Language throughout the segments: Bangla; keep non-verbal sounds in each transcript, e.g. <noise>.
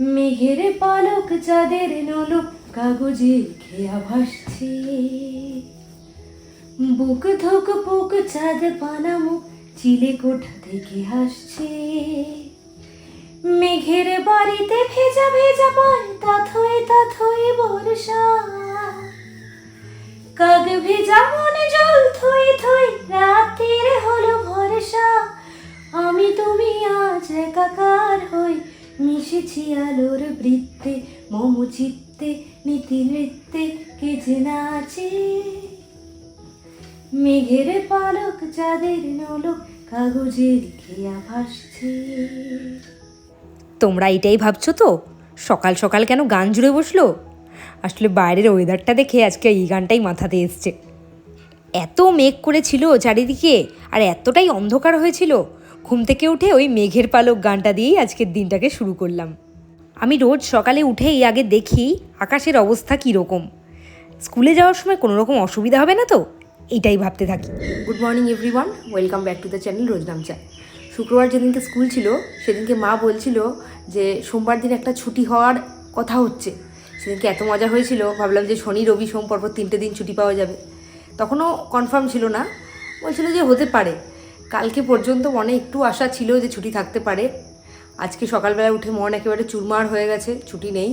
মেঘের পালক চাঁদের নলক কাগজে খেয়া ভাসছে। বুক ধুক বুক চাঁদ পানা মুখ চিলে কোঠা থেকে হাসছে মেঘের বাড়িতে ভেজা ভেজা পায় তাথই তাথই বর্ষা। কাক ভেজা মনে জল থই থই রাতের হলো ভরসা। আমি তুমি আজ একাকার হই মিশেছি আলোর বৃত্তে, মম চিত্তে, নীতি নৃত্যে, কে যে নাচে মেঘের পালক, চাঁদের নলক কাগজের খেয়া ভাসছে তোমরা এটাই ভাবছ তো? সকাল সকাল কেন গান জুড়ে বসল? আসলে বাইরের ওয়েদারটা দেখে আজকে এই গানটাই মাথাতে এসছে। এত মেঘ করেছিল চারিদিকে, আর এতটাই অন্ধকার হয়েছিল। ঘুম থেকে উঠে ওই মেঘের পালক গানটা দিয়েই আজকের দিনটাকে শুরু করলাম। আমি রোজ সকালে উঠেই আগে দেখি আকাশের অবস্থা কীরকম। স্কুলে যাওয়ার সময় কোনো রকম অসুবিধা হবে না তো? এইটাই ভাবতে থাকি। Good morning everyone welcome back to the channel Roznamcha শুক্রবার যেদিনকে স্কুল ছিল, সেদিনকে মা বলছিল যে সোমবার দিন একটা ছুটি হওয়ার কথা হচ্ছে। সেদিনকে এত মজা হয়েছিল, ভাবলাম যে শনি, রবি, সোম পরপর তিনটে দিন ছুটি পাওয়া যাবে। তখনও কনফার্ম ছিল না। বলছিল যে হতে পারে। কালকে পর্যন্ত মনে একটু আশা ছিল যে ছুটি থাকতে পারে। আজকে সকালবেলা উঠে মন একেবারে চুরমার হয়ে গেছে, ছুটি নেই।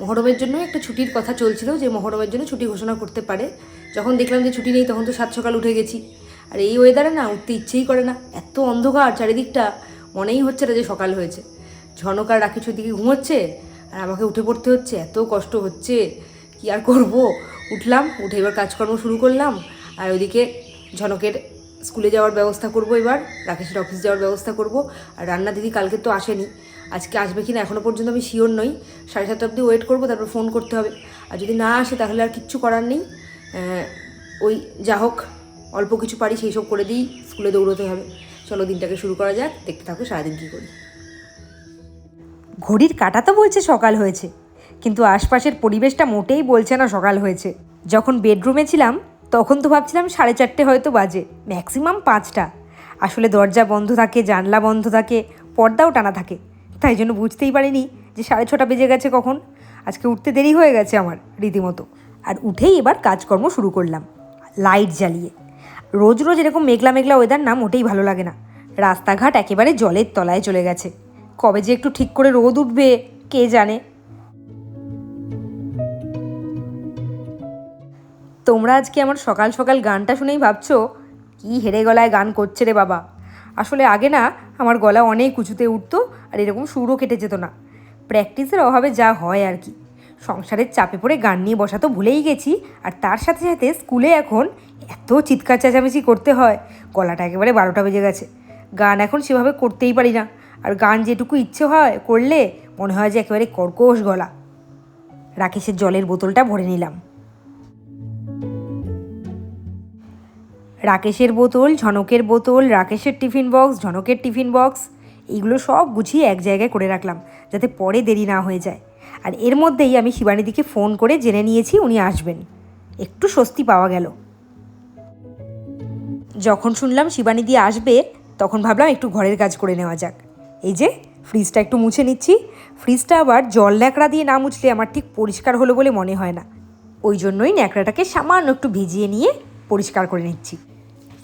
মহরমের জন্য একটা ছুটির কথা চলছিল যে মহরমের জন্য ছুটি ঘোষণা করতে পারে। যখন দেখলাম যে ছুটি নেই তখন তো সাত সকাল উঠে গেছি। আর এই ওয়েদারে না উঠতে ইচ্ছেই করে না। এত অন্ধকার চারিদিকটা, মনেই হচ্ছে না যে সকাল হয়েছে। ঝনক আর রাখিছুর দিকে ঘুমোচ্ছে আর আমাকে উঠে পড়তে হচ্ছে, এত কষ্ট হচ্ছে। কি আর করব? উঠলাম, উঠে এবার কাজকর্ম শুরু করলাম। আর ওইদিকে ঝনকের স্কুলে যাওয়ার ব্যবস্থা করব এবার, রাকেশের অফিস যাওয়ার ব্যবস্থা করব। আর রান্না দিদি কালকে তো আসেনি। আজকে আসবে কি না এখনও পর্যন্ত আমি শিওর নই। সাড়ে সাতটা অবধি ওয়েট করব, তারপর ফোন করতে হবে। আর যদি না আসে তাহলে আর কিচ্ছু করার নেই। ওই যা হোক, অল্প কিছু পারি সেই সব করে দিই, স্কুলে দৌড়তে হবে। চলো দিনটাকে শুরু করা যাক, দেখতে থাকো সারাদিন কী করি। ঘড়ির কাটা তো বলছে সকাল হয়েছে, কিন্তু আশপাশের পরিবেশটা মোটেই বলছে না সকাল হয়েছে। যখন বেডরুমে ছিলাম তখন তো ভাবছিলাম সাড়ে চারটে হয়তো বাজে ম্যাক্সিমাম পাঁচটা। আসলে দরজা বন্ধ থাকে, জানলা বন্ধ থাকে, পর্দাও টানা থাকে। তাই জন্য বুঝতেই পারিনি যে সাড়ে ছটা বেজে গেছে কখন। আজকে উঠতে দেরি হয়ে গেছে আমার রীতিমতো। আর উঠেই এবার কাজকর্ম শুরু করলাম, লাইট জ্বালিয়ে। রোজ রোজ এরকম মেঘলা মেঘলা ওয়েদার না মোটেই ভালো লাগে না। রাস্তাঘাট একেবারে জলের তলায় চলে গেছে। কবে যে একটু ঠিক করে রোদ উঠবে, কে জানে? তোমরা আজকে আমার সকাল সকাল গানটা শুনেই ভাবছ, কি হেরে গলায় গান করছে রে বাবা। আসলে আগে না আমার গলা অনেক উঁচুতে উঠতো আর এরকম সুরও কেটে যেত না। প্র্যাকটিসের অভাবে যা হয় আর কি। সংসারের চাপে পড়ে গান নিয়ে বসা তো ভুলেই গেছি, আর তার সাথে সাথে স্কুলে এখন এত চিৎকার চেঁচামেচি করতে হয়, গলাটা একেবারে বারোটা বেজে গেছে। গান এখন সেভাবে করতেই পারি না, আর গান যেটুকু ইচ্ছে হয় করলে মনে হয় যে একেবারে কর্কশ গলা। রাকেশের জলের বোতলটা ভরে নিলাম। রাকেশের বোতল, ঝনকের বোতল, রাকেশের টিফিন বক্স, ঝনকের টিফিন বক্স, এইগুলো সব গুছিয়ে এক জায়গায় করে রাখলাম, যাতে পরে দেরি না হয়ে যায়। আর এর মধ্যেই আমি শিবানীদিকে ফোন করে জেনে নিয়েছি উনি আসবেন। একটু স্বস্তি পাওয়া গেল। যখন শুনলাম শিবানীদি আসবে, তখন ভাবলাম একটু ঘরের কাজ করে নেওয়া যাক। এই যে, ফ্রিজটা একটু মুছে নিচ্ছি। ফ্রিজটা আবার জল ন্যাকড়া দিয়ে না মুছলে আমার ঠিক পরিষ্কার হলো বলে মনে হয় না। ওই জন্যই ন্যাকড়াটাকে সামান্য একটু ভিজিয়ে নিয়ে পরিষ্কার করে নিচ্ছি।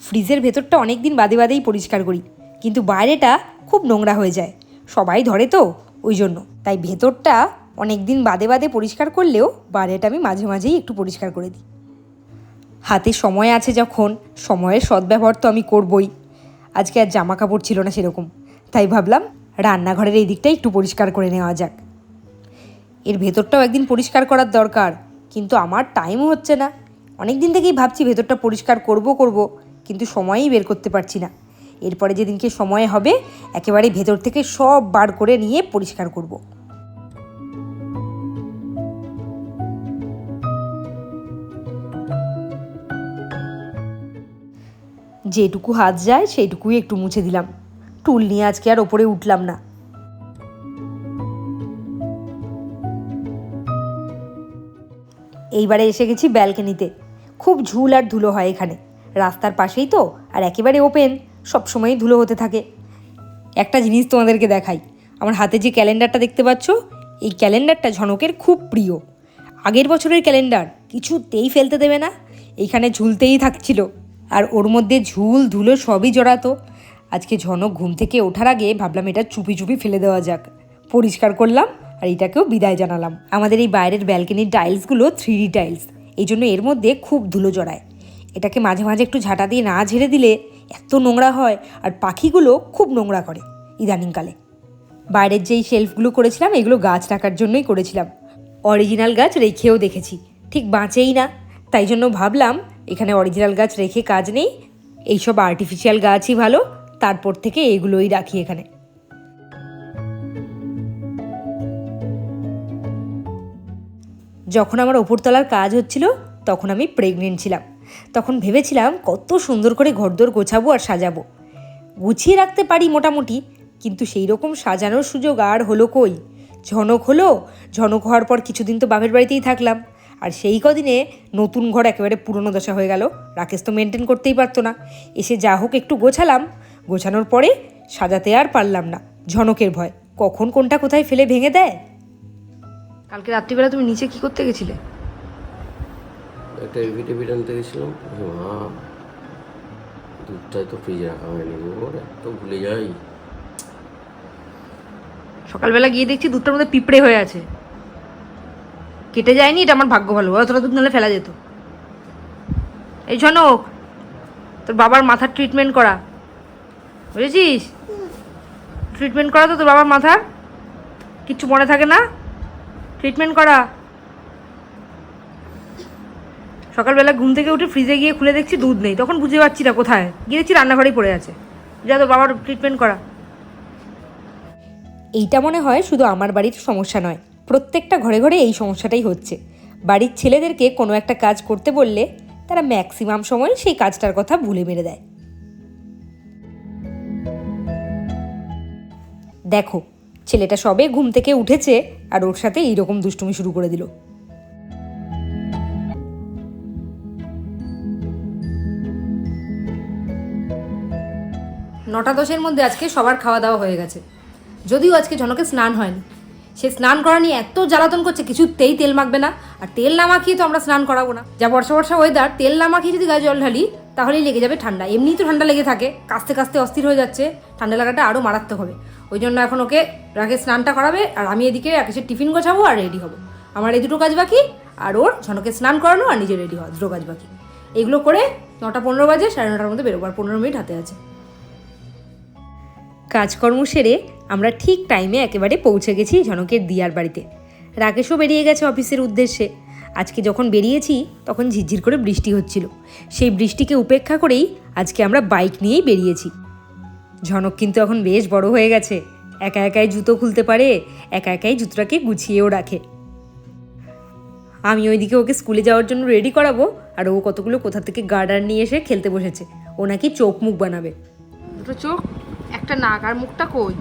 ফ্রিজের ভেতরটা অনেক দিন বাদে বাদেই পরিষ্কার করি। কিন্তু বাইরেটা খুব নোংরা হয়ে যায়। সবাই ধরে তো ওই জন্য। তাই ভেতরটা অনেক দিন বাদে বাদে পরিষ্কার করলেও বাইরেটা আমি মাঝে মাঝেই একটু পরিষ্কার করে দিই। হাতে সময় আছে যখন, সময়ের সদ্ব্যবহার তো আমি করবই। আজকে আর জামা কাপড় ছিল না সেরকম। তাই ভাবলাম রান্নাঘরের এই দিকটা একটু পরিষ্কার করে নেওয়া যাক। এর ভেতরটাও একদিন পরিষ্কার করার দরকার। কিন্তু আমার টাইমও হচ্ছে না। অনেক দিন থেকেই ভাবছি ভেতরটা পরিষ্কার করব করব। কিন্তু সময়ই বের করতে পারছি না। এরপরে যেদিনকে সময় হবে, একেবারে ভেতর থেকে সব বার করে নিয়ে পরিষ্কার করব। যেটুকু হাত যায়, সেইটুকুই একটু মুছে দিলাম। টুল নিয়ে আজকে আর ওপরে উঠলাম না। এইবারে এসে গেছি ব্যালকনিতে। খুব ঝুল আর ধুলো হয় এখানে। রাস্তার পাশেই তো, আর একেবারে ওপেন সবসময়ই ধুলো হতে থাকে। একটা জিনিস তোমাদেরকে দেখাই। আমার হাতে যে ক্যালেন্ডারটা দেখতে পাচ্ছ, এই ক্যালেন্ডারটা ঝনকের খুব প্রিয়। আগের বছরের ক্যালেন্ডার, কিছুতেই ফেলতে দেবে না, এইখানে ঝুলতেই থাকছিল। আর ওর মধ্যে ঝুল, ধুলো সবই জড়াতো। আজকে ঝনক ঘুম থেকে ওঠার আগে ভাবলাম এটা চুপি চুপি ফেলে দেওয়া যাক। পরিষ্কার করলাম, আর এটাকেও বিদায় জানালাম। আমাদের এই বাইরের ব্যালকনির টাইলসগুলো থ্রি ডি টাইলস এই জন্য এর মধ্যে খুব ধুলো জড়ায়। এটাকে মাঝে মাঝে একটু ঝাঁটা দিয়ে না ঝেড়ে দিলে এত নোংরা হয় আর পাখিগুলো খুব নোংরা করে ইদানিংকালে। বাইরের যেই শেলফগুলো করেছিলাম, এগুলো গাছ রাখার জন্যই করেছিলাম। অরিজিনাল গাছ রেখেও দেখেছি। ঠিক বাঁচেই না। তাই জন্য ভাবলাম, এখানে অরিজিনাল গাছ রেখে কাজ নেই। এইসব আর্টিফিশিয়াল গাছই ভালো। তারপর থেকে এগুলোই রাখি এখানে। যখন আমার ওপরতলার কাজ হচ্ছিল, তখন আমি প্রেগনেন্ট ছিলাম। তখন ভেবেছিলাম কত সুন্দর করে ঘরদোর গোছাবো আর সাজাবো। গুছিয়ে রাখতে পারি মোটামুটি, কিন্তু সেই রকম সাজানোর সুযোগ আর হলো কই? ঝনক হলো, ঝনক হওয়ার পর কিছুদিন তো বাপের বাড়িতেই থাকলাম। আর সেই কদিনে নতুন ঘর একেবারে পুরনো দশা হয়ে গেল, রাকেশ তো মেনটেন করতেই পারতো না। এসে যা হোক একটু গোছালাম, গোছানোর পরে সাজাতে আর পারলাম না, ঝনকের ভয়। কখন কোনটা কোথায় ফেলে ভেঙে দেয়? কালকে রাত্রিবেলা তুমি নিচে কি করতে গেছিলে? একটা এভিডেভিড আনতে গেছিলাম মা দুধটাই তো ফ্রিজে রাখা হয়নি ওর এত ভুলে যাই। সকালবেলা গিয়ে দেখছি দুধটার মধ্যে পিঁপড়ে হয়ে আছে। কেটে যায়নি, এটা আমার ভাগ্য ভালো। অতটা দুধ নাহলে ফেলা যেত। এই ঝনক তোর বাবার মাথার ট্রিটমেন্ট করা। বুঝেছিস? ট্রিটমেন্ট করা তো তোর বাবার মাথার? কিচ্ছু মনে থাকে না? ট্রিটমেন্ট করা। সকালবেলা ঘুম থেকে উঠে ফ্রিজে গিয়ে খুলে দেখছি দুধ নেই। তখন বুঝতে পারছি না কোথায়। গিয়ে দেখছি রান্নাঘরেই পড়ে আছে। যা তো বাবার ট্রিটমেন্ট করা। এইটা মনে হয় শুধু আমার বাড়ির সমস্যা নয়। প্রত্যেকটা ঘরে ঘরে এই সমস্যাটাই হচ্ছে। বাড়ির ছেলেদেরকে কোনো একটা কাজ করতে বললে তারা ম্যাক্সিমাম সময় সেই কাজটার কথা ভুলে মেরে দেয়। দেখো, ছেলেটা সবে ঘুম থেকে উঠেছে আর ওর সাথে এইরকম দুষ্টুমি শুরু করে দিল। নটা দশের মধ্যে আজকে সবার খাওয়া দাওয়া হয়ে গেছে। যদিও আজকে জনকে স্নান হয়নি। সে স্নান করা নিয়ে এত জ্বালাতন করছে, কিছুতেই তেল মাখবে না। আর তেল না মাখিয়ে তো আমরা স্নান করাবো না। যা বর্ষা বর্ষা ওয়েদার তেল না মাখিয়ে যদি গায়ে জল ঢালি, তাহলেই লেগে যাবে ঠান্ডা। এমনিই তো ঠান্ডা লেগে থাকে, কাস্তে কাস্তে অস্থির হয়ে যাচ্ছে। ঠান্ডা লাগাটা আরও মারাত্মক হবে। ওই জন্য এখন ওকে রাকেশ স্নানটা করাবে, আর আমি এদিকে রাকেশের টিফিন গোছাবো আর রেডি হব। আমার এই দুটো কাজ বাকি, আর ওর ঝনকে স্নান করানো আর নিজে রেডি হওয়া, দুটো কাজ বাকি। এগুলো করে নটা পনেরো বাজে, সাড়ে নটার মধ্যে বেরোবো, আর পনেরো মিনিট হাতে আছে। কাজকর্ম সেরে আমরা ঠিক টাইমে একেবারে পৌঁছে গেছি ঝনকের দিয়ার বাড়িতে। রাকেশও বেরিয়ে গেছে অফিসের উদ্দেশ্যে। আজকে যখন বেরিয়েছি, তখন ঝিরঝির করে বৃষ্টি হচ্ছিল। সেই বৃষ্টিকে উপেক্ষা করেই আজকে আমরা বাইক নিয়েই বেরিয়েছি। ঝনক কিন্তু এখন বেশ বড় হয়ে গেছে। একা একাই জুতো খুলতে পারে, একা একাই জুতোটাকে গুছিয়েও রাখে। আমি ওইদিকে ওকে স্কুলে যাওয়ার জন্য রেডি করাবো, আর ও কতগুলো কোথা থেকে গার্ডার নিয়ে এসে খেলতে বসেছে। ও নাকি চোখ মুখ বানাবে। দুটো চোখ? একটা নাক আর মুখটা কই?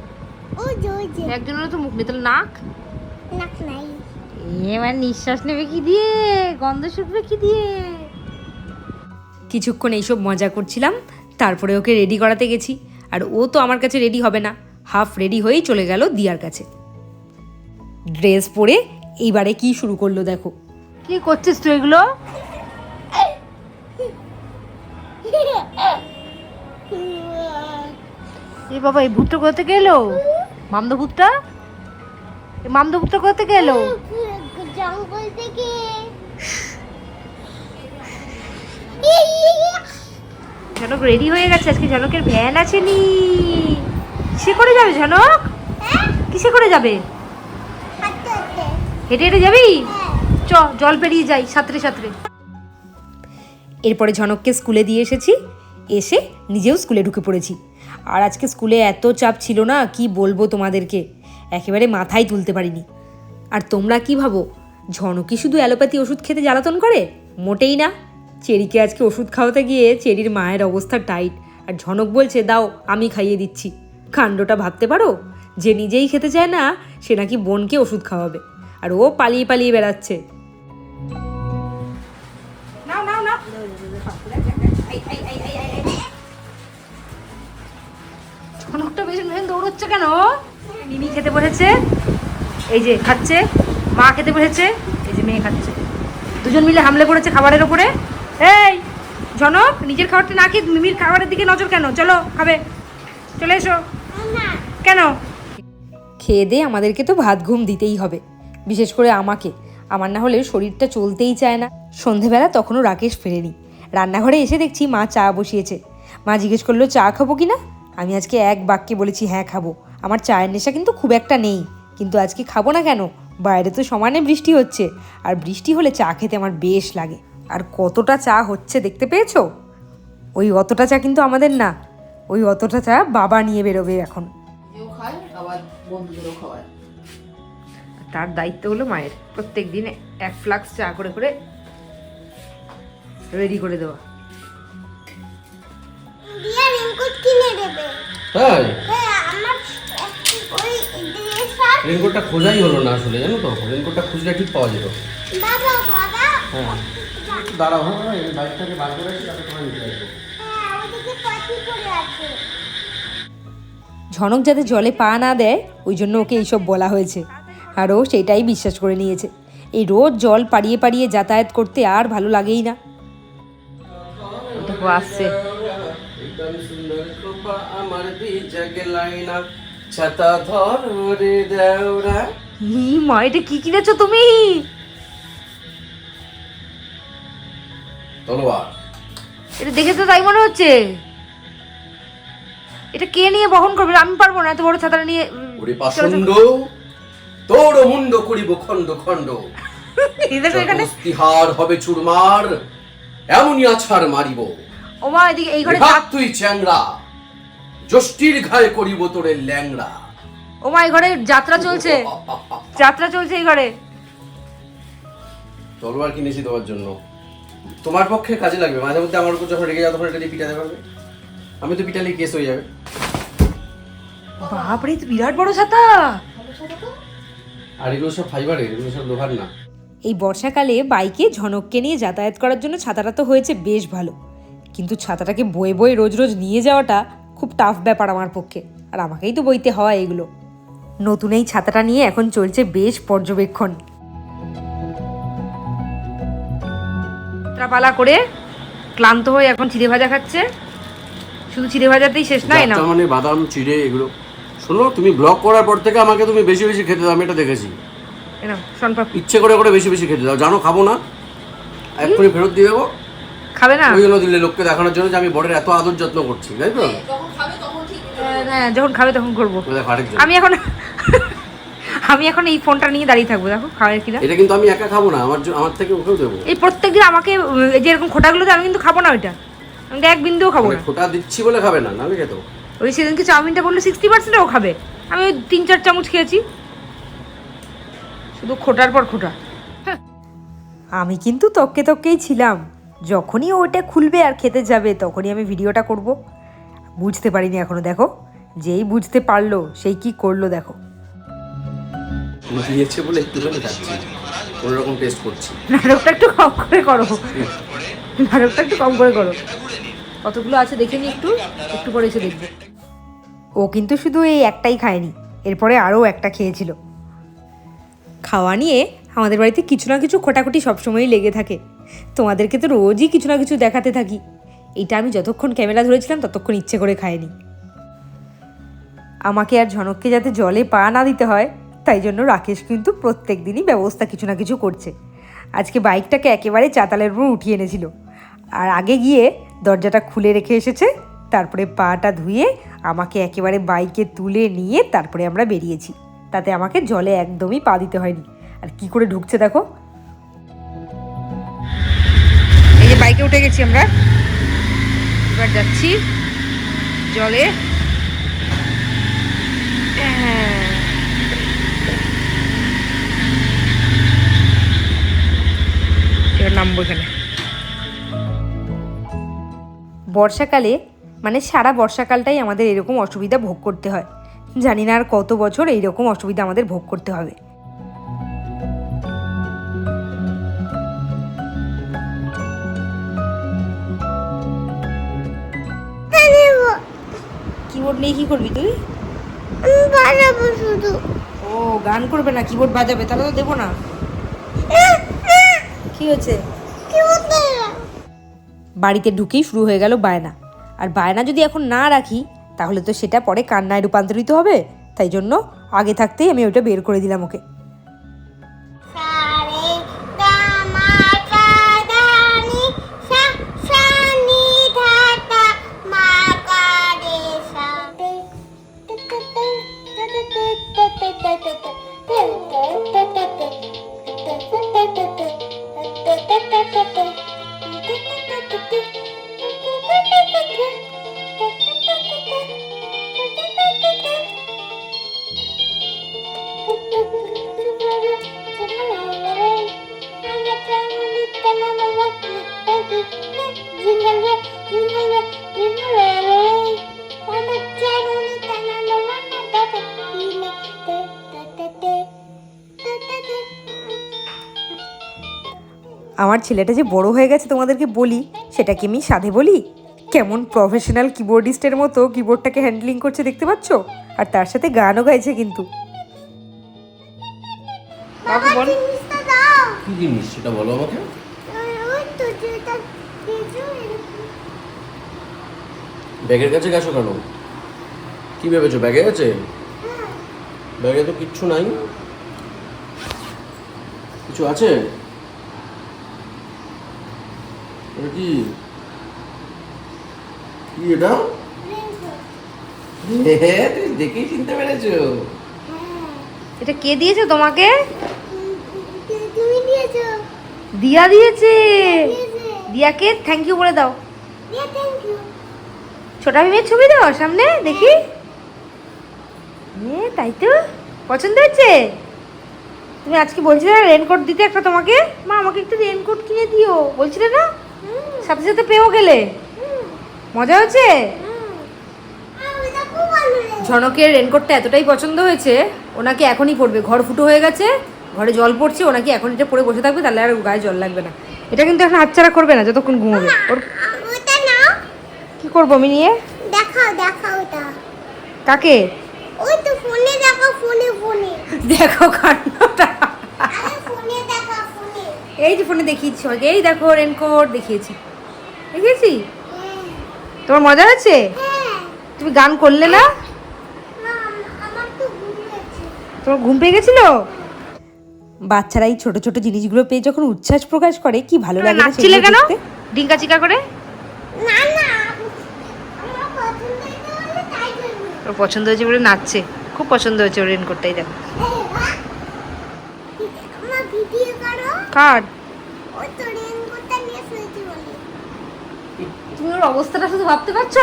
একজনের তো মুখ নেই তাহলে নাক? নাক নাই। এবার নিঃশ্বাস নেবে কি দিয়ে? গন্ধ শুকবে কি দিয়ে? কিছুক্ষণ এইসব মজা করছিলাম তারপরে ওকে রেডি করাতে গেছি আর ও তো আমার কাছে রেডি হবে না। হাফ রেডি হয়েই চলে গেল দিয়ার কাছে। ড্রেস পরে এইবারে কি শুরু করল দেখো। কি করছিস তুই এগুলো? এ বাবা এই ভূতটা কোথা থেকে এলো? মামদ ভূতটা? মামদ ভূতটা কোথা থেকে এলো? জঙ্গল থেকে। ঝনক রেডি হয়ে গেছে। আজকে ঝনকের ভ্যান আছে নি। কিসে করে যাবে ঝনক? কিসে করে যাবে? হেঁটে হেঁটে যাবি? চ জল পেরিয়ে যাই সাঁতরে সাঁতরে। এরপরে ঝনককে স্কুলে দিয়ে এসেছি। এসে নিজেও স্কুলে ঢুকে পড়েছি। আর আজকে স্কুলে এত চাপ ছিল না, কি বলব তোমাদেরকে? একেবারে মাথায় তুলতে পারিনি। আর তোমরা কি ভাবো? ঝনকি শুধু অ্যালোপ্যাথি ওষুধ খেতে জ্বালাতন করে? মোটেই না। চেরিকে আজকে ওষুধ খাওয়াতে গিয়ে চেরির মায়ের অবস্থা টাইট। আর ঝনক বলছে, দাও, আমি খাইয়ে দিচ্ছি। কাণ্ডটা ভাবতে পারো? যে নিজেই খেতে চায় না, সে নাকি বোনকে ওষুধ খাওয়াবে। আর ও পালিয়ে পালিয়ে বেড়াচ্ছে। ঝনকটা পেছন পেছন দৌড়চ্ছে কেন? মিমি খেতে বসেছে। এই যে খাচ্ছে, মা খেতে বসেছে, এই যে মেয়ে খাচ্ছে। দুজন মিলে হামলে পড়েছে খাবারের ওপরে। এই জনক নিজের খাবারটা না খেয়ে মিমির খাবারের দিকে নজর কেন? চলো, খাবে। চলে এসো। কেন? খেয়ে দিয়ে আমাদেরকে তো ভাত ঘুম দিতেই হবে। বিশেষ করে আমাকে। আমার না হলে শরীরটা চলতেই চায় না। সন্ধেবেলা তখনও রাকেশ ফেরেনি। রান্নাঘরে এসে দেখছি মা চা বসিয়েছে। মা জিজ্ঞেস করল, চা খাব কি না আমি আজকে এক বাক্যে বলেছি হ্যাঁ খাব। আমার চায়ের নেশা কিন্তু খুব একটা নেই কিন্তু আজকে খাব না কেন? বাইরে তো সমানে বৃষ্টি হচ্ছে আর বৃষ্টি হলে চা খেতে আমার বেশ লাগে। আর কতটা চা হচ্ছে দেখতে পেয়েছ? ওই অতটা চা কিন্তু আমাদের না ওই অতটা চা বাবা নিয়ে বেরোবে এখন। কেউ খায় আবার বন্ধুদেরও খাওয়ায়। তার দায়িত্ব হলো মায়ের। প্রত্যেক দিন এক ফ্লাক্স চা করে করে রেডি করে দেওয়া। দিয়া রেনকোট কিনে দেবে। তাই? হ্যাঁ আমার ওই ড্রেস আর রেনকোটটা খোঁজাই হলো না আসলে জানো তো? রেনকোটটা খুঁজলে ঠিক পাওয়া যেত। বাবা বাবা হ্যাঁ। দাঁড়াও হ্যাঁ হ্যাঁ, এই বাইকটাকে বার করে আসি তারপর তোমায় নিতে আসব হ্যাঁ ওদিকে পাখি পড়ে আছে। ঝনক যাতে জলে পা না দেয় ওই জন্য ওকে এইসব বলা হয়েছে। আর ও সেটাই বিশ্বাস করে নিয়েছে। এই রোজ জল পাড়িয়ে পাড়িয়ে যাতায়াত করতে আর ভালো লাগেই না। আসছে। সুন্দর আমার ভিজা গেলাই না ছাতা ধর রে দেওরা। হি মা এটা কি কিনেছো তুমি? তলোয়ার। এটা দেখে তো তাই মনে হচ্ছে। এটা কে নিয়ে বহন করবে? আমি পারব না এত বড় ছাতাটা নিয়ে ওরে পাষণ্ড তোর মুন্ড করিব খণ্ড খণ্ড। <laughs> এখানে হবে চুরমার এমনই আছাড় মারিব। ও মা এদিকে এই ঘরে হাত তুই চ্যাংরা যষ্টির ঘায়ে করিব তোরে ল্যাংড়া। ও মা এই ঘরে যাত্রা চলছে। <laughs> যাত্রা চলছে এই ঘরে। তলোয়ার কিনেছি তোমার জন্য। তোমার পক্ষে কাজে লাগবে। মাঝে মধ্যে আমার উপর যখন রেগে যাও তখন এটা দিয়ে পিটাতে পারবে। আমি তো পিটালে কেস হয়ে যাবে। বাপরে তো বিরাট বড় ছাতা। আর এগুলো সব ফাইবারের এগুলো সব লোহার না। এই বর্ষাকালে বাইকে ঝনককে নিয়ে যাতায়াত করার জন্য ছাতাটা তো হয়েছে বেশ ভালো। কিন্তু ছাতাটাকে বয়ে বয়ে রোজ রোজ নিয়ে যাওয়াটা খুব টাফ ব্যাপার আমার পক্ষে। আর আমাকেই তো বইতে হয় এগুলো। নতুন এই ছাতাটা নিয়ে এখন চলছে বেশ পর্যবেক্ষণ। পালা করে ক্লান্ত হয়ে এখন চিড়ে ভাজা খাচ্ছে। শুধু চিড়ে ভাজাতেই শেষ নাই না? মানে বাদাম চিড়ে এগুলো। শোনো তুমি ব্লগ করার পর থেকে আমাকে তুমি বেশি বেশি খেতে দাও আমি এটা দেখেছি। ইচ্ছে করে করে বেশি বেশি খেতে দাও। জানো খাব না। এক্ষুনি ফেরত দিয়ে দেবো। খাবে না? ওই জন্য দিলে লোককে দেখানোর জন্য যে আমি বড়ের এত আদর যত্ন করছি তাই তো? যখন খাবে তখন ঠিক হ্যাঁ যখন খাবে তখন করব। আমি এখন আমি এখন এই ফোনটা নিয়ে দাঁড়িয়ে থাকব দেখো খাওয়ার কিনা এটা কিন্তু আমি একা খাব না আমার আমার থেকে ওকেও দেবো। এই প্রত্যেকদিন আমাকে এই যে এরকম খোটাগুলো আমি কিন্তু খাব না ওইটা। আমি এক বিন্দুও খাব না। খোটা দিচ্ছি বলে খাবে না নাহলে খেতো ওই সেদিনকে চাউমিনটা বলল সিক্সটি পার্সেন্ট ও খাবে। আমি ওই তিন চার চামচ খেয়েছি। শুধু খোটার পর খোটা। আমি কিন্তু তককে তককেই ছিলাম। যখনই ওটা খুলবে আর খেতে যাবে তখনই আমি ভিডিওটা করব। বুঝতে পারিনি এখনও দেখো। যেই বুঝতে পারল সেই কি করল দেখো। দিয়েছে বলে একটুখানি খাচ্ছি কোনো রকম টেস্ট করছি। নাটকটা একটু কম করে করো। নাটকটা একটু কম করে করো। কতগুলো আছে দেখে নি একটু? একটু পরে এসে দেখব। ও কিন্তু শুধু এই একটাই খায়নি এরপরে আরও একটা খেয়েছিল। খাওয়া নিয়ে আমাদের বাড়িতে কিছু না কিছু খোটাখুটি সবসময়ই লেগে থাকে। তোমাদেরকে তো রোজই কিছু না কিছু দেখাতে থাকি। এটা আমি যতক্ষণ ক্যামেরা ধরেছিলাম, ততক্ষণ ইচ্ছে করে খাইনি। আমাকে আর ঝনককে যাতে জলে পা না দিতে হয়, তাই জন্য রাকেশ কিন্তু প্রত্যেক দিনই ব্যবস্থা কিছু না কিছু করছে। আজকে বাইকটাকে একেবারে চাতালের উপর উঠিয়ে এনেছিল। আর আগে গিয়ে দরজাটা খুলে রেখে এসেছে, তারপরে পাটা ধুয়ে আমাকে একেবারে বাইকে তুলে নিয়ে তারপরে আমরা বেরিয়েছি। তাতে আমাকে জলে একদমই পা দিতে হয়নি। আর কি করে ঢুকছে দেখো। এই যে বাইকে উঠে গেছি আমরা। এবার যাচ্ছি জলে। এবার নামবো এখানে। বর্ষাকালে মানে সারা বর্ষাকালটাই আমাদের এরকম অসুবিধা ভোগ করতে হয়। জানি না আর কত বছর এইরকম অসুবিধা আমাদের ভোগ করতে হবে। কিবোর্ড নিয়ে কি করবি তুই? বাজাবো শুধু। ও গান করবে না কিবোর্ড বাজাবে তাহলে তো দেবো না। কি হয়েছে? বাড়িতে ঢুকেই শুরু হয়ে গেল বায়না। আর বায়না যদি এখন না রাখি তাহলে তো সেটা পরে কান্নায় রূপান্তরিত হবে। তাই জন্য আগে থাকতেই আমি ওটা বের করে দিলাম ওকে। আমার ছেলেটা যে বড় হয়ে গেছে তোমাদেরকে বলি সেটা কি আমি সাধে বলি। কেমন প্রফেশনাল কিবোর্ডিস্টের মতো কিবোর্ডটাকে হ্যান্ডলিং করছে দেখতে পাচ্ছ? আর তার সাথে গানও গাইছে কিন্তু। বাবু বল। কি জিনিস সেটা বলো আমাকে। ব্যাগের কাছে গেছো কেন? কি ভেবেছো? ব্যাগে আছে ব্যাগে তো কিচ্ছু নাই। কিছু আছে এটা কি? কি এটা? হ্যাঁ, তুমি দেখেই চিনতে পেরেছ। এটা কে দিয়েছে তোমাকে? তুমি দিয়েছ। দিয়া দিয়েছে। দিয়াকে থ্যাংক ইউ বলে দাও। দিয়ে থ্যাংক ইউ ছোটা ভীমের ছবি দাও সামনে দেখি। এ তাই তো? পছন্দ হয়েছে? তুমি আজকে বলছিলে না রেনকোট দিতে একটা তোমাকে? মা আমাকে একটু রেনকোট কিনে দিও। বলছিলে না? সাথে সাথে পেয়েও গেলে? মজা হয়েছে? ঝনকের রেনকোটটা এতটাই পছন্দ হয়েছে ওনাকে এখনই পড়বে। ঘর ফুটো হয়ে গেছে ঘরে জল পড়ছে ওনাকে এখন এটা পরে বসে থাকবে তাহলে আর গায়ে জল লাগবে না। এটা কিন্তু এখন হাতছাড়া করবে না যতক্ষণ ঘুমোবে। ওর কি করব আমি নিয়ে? দেখাও কাকে? ওই তো ফোনে দেখাও ফোনে ফোনে। দেখো কান্নাটা। এই যে ফোনে দেখিয়েছি এই দেখো রেনকোট দেখিয়েছি। হ্যাঁ তোমার মজা হচ্ছে হ্যাঁ তুমি গান করলে না? তোমার ঘুম পেয়ে গেছিল? বাচ্চারা এই ছোট ছোট জিনিসগুলো পেয়ে যখন উচ্ছ্বাস প্রকাশ করে কি ভালো লাগে নাচছিলে কেন? ডিঙ্কা চিকা করে? না না পছন্দ হয়েছে বলে ওর পছন্দ হয়েছে বলে নাচছে। খুব পছন্দ হয়েছে ওর রেনকোটটাই দেখো। করো কার ওই তো রেনকোটটা নিয়ে শুয়েছি বলে তুমি ওর অবস্থাটা শুধু ভাবতে পারছ?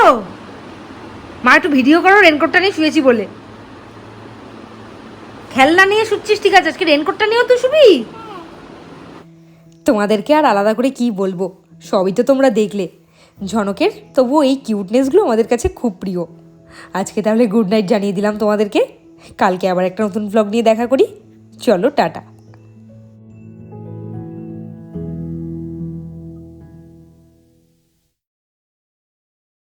মা, একটু ভিডিও করো রেনকোটটা নিয়ে শুয়েছি বলে। খেলনা নিয়ে শুচ্ছিস, ঠিক আছে? আজকে রেনকোটটা নিয়েও তো শুবি? তোমাদেরকে আর আলাদা করে কি বলব? সবই তো তোমরা দেখলে। ঝনকের, তবুও এই কিউটনেসগুলো আমাদের কাছে খুব প্রিয়। আজকে তাহলে গুড নাইট জানিয়ে দিলাম তোমাদেরকে। কালকে আবার একটা নতুন ব্লগ নিয়ে দেখা করি। চলো, টাটা।